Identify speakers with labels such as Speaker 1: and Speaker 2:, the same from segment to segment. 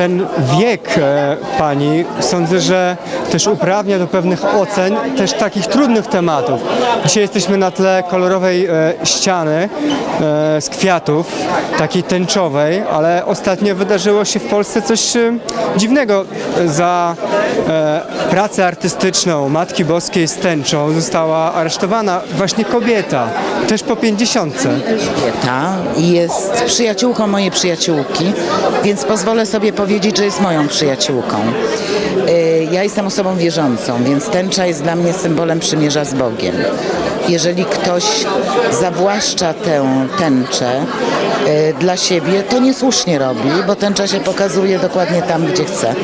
Speaker 1: ten wiek e, pani. Sądzę, że też uprawnia do pewnych ocen też takich trudnych tematów. Dzisiaj jesteśmy na tle kolorowej e, ściany e, z kwiatów, takiej tęczowej, ale ostatnio wydarzyło się w Polsce coś e, dziwnego. Za e, pracę artystyczną Matki Boskiej z tęczą została aresztowana właśnie kobieta, też po pięćdziesiątce.
Speaker 2: Elżbieta jest przyjaciółką mojej przyjaciółki, więc pozwolę sobie powiedzieć, że jest moją przyjaciółką. Y, Ja jestem osobą wierzącą, więc tęcza jest dla mnie symbolem przymierza z Bogiem. Jeżeli ktoś zawłaszcza tę tęczę y, dla siebie, to niesłusznie robi, bo tęcza się pokazuje dokładnie tam, gdzie chce.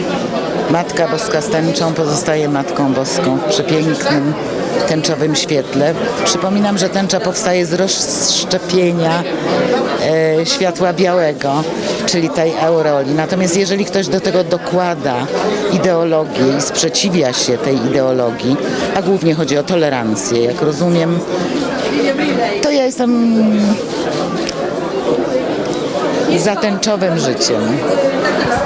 Speaker 2: Matka Boska z tęczą pozostaje Matką Boską w przepięknym tęczowym świetle. Przypominam, że tęcza powstaje z rozszczepienia e, światła białego, czyli tej aureoli. Natomiast jeżeli ktoś do tego dokłada ideologię i sprzeciwia się tej ideologii, a głównie chodzi o tolerancję, jak rozumiem, to ja jestem za tęczowym życiem.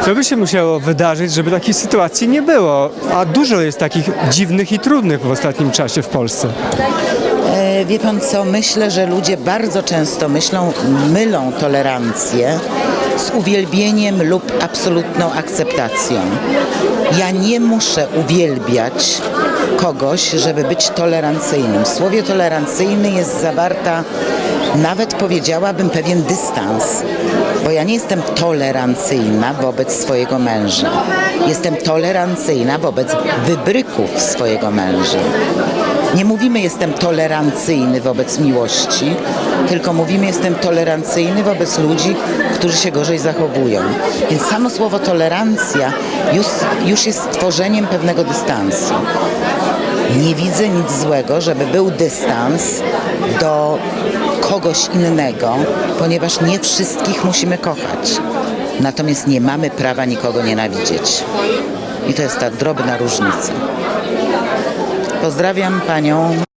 Speaker 1: Co by się musiało wydarzyć, żeby takiej sytuacji nie było? A dużo jest takich dziwnych i trudnych w ostatnim czasie w Polsce.
Speaker 2: E, Wie pan co, myślę, że ludzie bardzo często myślą, mylą tolerancję z uwielbieniem lub absolutną akceptacją. Ja nie muszę uwielbiać kogoś, żeby być tolerancyjnym. W słowie tolerancyjny jest zawarta nawet powiedziałabym pewien dystans, bo ja nie jestem tolerancyjna wobec swojego męża. Jestem tolerancyjna wobec wybryków swojego męża. Nie mówimy jestem tolerancyjny wobec miłości, tylko mówimy jestem tolerancyjny wobec ludzi, którzy się gorzej zachowują. Więc samo słowo tolerancja już, już jest tworzeniem pewnego dystansu. Nie widzę nic złego, żeby był dystans do kogoś innego, ponieważ nie wszystkich musimy kochać. Natomiast nie mamy prawa nikogo nienawidzieć. I to jest ta drobna różnica. Pozdrawiam panią.